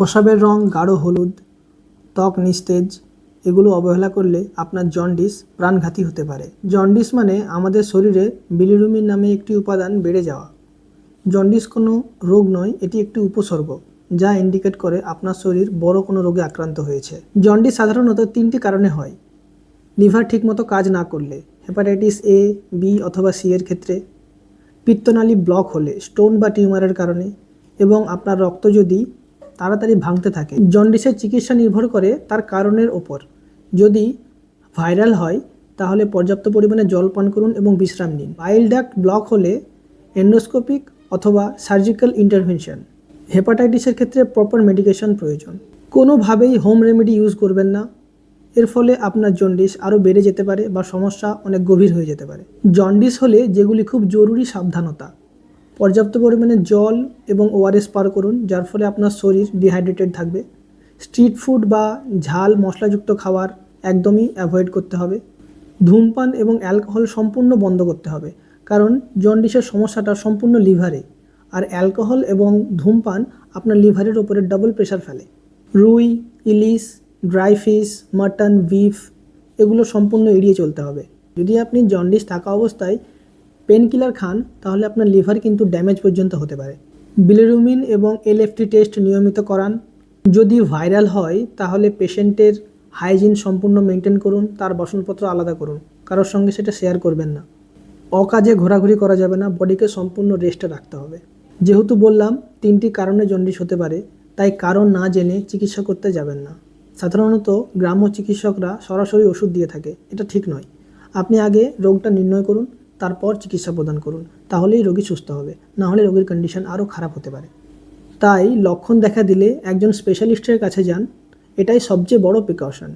প্রসাবের রং গাঢ় হলুদ, ত্বক নিস্তেজ, এগুলো অবহেলা করলে আপনার জন্ডিস প্রাণঘাতী হতে পারে। জন্ডিস মানে আমাদের শরীরে বিলিরুবিন নামে একটি উপাদান বেড়ে যাওয়া। জন্ডিস কোনো রোগ নয়, এটি একটি উপসর্গ, যা ইন্ডিকেট করে আপনার শরীর বড় কোনো রোগে আক্রান্ত হয়েছে। জন্ডিস সাধারণত তিনটি কারণে হয়। লিভার ঠিকমতো কাজ না করলে হেপাটাইটিস এ বি অথবা সি এর ক্ষেত্রে। পিত্তনালী ব্লক হলে, স্টোন বা টিউমারের কারণে। এবং আপনার রক্ত যদি তাড়াতাড়ি ভাঙতে থাকে। জন্ডিসের চিকিৎসা নির্ভর করে তার কারণের ওপর। যদি ভাইরাল হয়, তাহলে পর্যাপ্ত পরিমাণে জল পান করুন এবং বিশ্রাম নিন। বাইল ডাক্ট ব্লক হলে এন্ডোস্কোপিক অথবা সার্জিক্যাল ইন্টারভেনশন। হেপাটাইটিসের ক্ষেত্রে প্রপার মেডিকেশন প্রয়োজন। কোনোভাবেই হোম রেমেডি ইউজ করবেন না। এর ফলে আপনার জন্ডিস আরও বেড়ে যেতে পারে বা সমস্যা অনেক গভীর হয়ে যেতে পারে। জন্ডিস হলে যেগুলি খুব জরুরি সাবধানতা। পর্যাপ্ত পরিমাণে জল এবং ওআরএস পার করুন, যার ফলে আপনার শরীর ডিহাইড্রেটেড থাকবে। স্ট্রিট ফুড বা ঝাল মশলাযুক্ত খাবার একদমই অ্যাভয়েড করতে হবে। ধূমপান এবং অ্যালকোহল সম্পূর্ণ বন্ধ করতে হবে, কারণ জন্ডিসের সমস্যাটা সম্পূর্ণ লিভারে আর অ্যালকোহল এবং ধূমপান আপনার লিভারের ওপরে ডাবল প্রেশার ফেলে। রুই, ইলিশ ড্রাই ফিশ মাটন বিফ এগুলো সম্পূর্ণ এড়িয়ে চলতে হবে। যদি আপনি জন্ডিস থাকা অবস্থায় পেন কিলার খান, তাহলে আপনার লিভার কিন্তু ড্যামেজ পর্যন্ত হতে পারে। বিলিরুমিন এবং এলএফটি টেস্ট নিয়মিত করান। যদি ভাইরাল হয়, তাহলে পেশেন্টের হাইজিন সম্পূর্ণ মেনটেন করুন, তার বাসনপত্র আলাদা করুন। কারোর সঙ্গে সেটা শেয়ার করবেন না। অকাজে ঘোরাঘুরি করা যাবে না, বডিকে সম্পূর্ণ রেস্টে রাখতে হবে। যেহেতু বললাম, তিনটি কারণে জন্ডিস হতে পারে, তাই কারণ না জেনে চিকিৎসা করতে যাবেন না। সাধারণত গ্রাম্য চিকিৎসকরা সরাসরি ওষুধ দিয়ে থাকে, এটা ঠিক নয়। আপনি আগে রোগটা নির্ণয় করুন তারপর চিকিৎসা প্রদান করুন, তাহলেই রোগী সুস্থ হবে, না হলে রোগীর কন্ডিশন আরও খারাপ হতে পারে। তাই লক্ষণ দেখা দিলে একজন স্পেশালিস্টের কাছে যান, এটাই সবচেয়ে বড় প্রিকশন